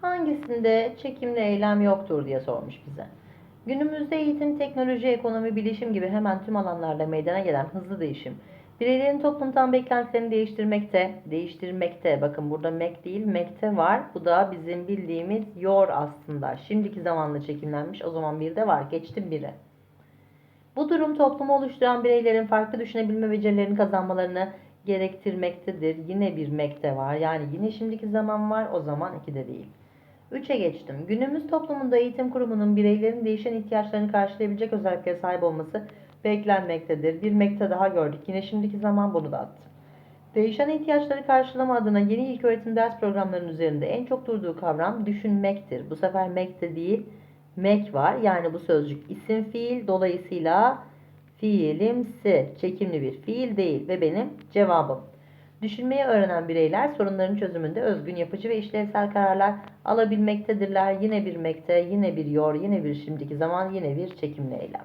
Hangisinde çekimli eylem yoktur diye sormuş bize. Günümüzde eğitim, teknoloji, ekonomi, bilişim gibi hemen tüm alanlarda meydana gelen hızlı değişim, bireylerin toplumdan beklentilerini değiştirmekte, değiştirmekte, bakın burada mek değil, mekte var. Bu da bizim bildiğimiz yor aslında. Şimdiki zamanla çekimlenmiş, o zaman bir de var, geçtim biri. Bu durum toplumu oluşturan bireylerin farklı düşünebilme becerilerini kazanmalarını gerektirmektedir. Yine bir mekte var. Yani yine şimdiki zaman var, o zaman iki de değil. 3'e geçtim. Günümüz toplumunda eğitim kurumunun bireylerin değişen ihtiyaçlarını karşılayabilecek özelliklere sahip olması beklenmektedir. Bir mekte daha gördük. Yine şimdiki zaman bunu da attım. Değişen ihtiyaçları karşılama adına yeni ilköğretim ders programlarının üzerinde en çok durduğu kavram düşünmektir. Bu sefer mekte değil, mek var. Yani bu sözcük isim fiil dolayısıyla fiilimsi çekimli bir fiil değil ve benim cevabım. Düşünmeyi öğrenen bireyler sorunların çözümünde özgün, yapıcı ve işlevsel kararlar alabilmektedirler. Yine bir mekte, yine bir yor, yine bir şimdiki zaman, yine bir çekimli eylem.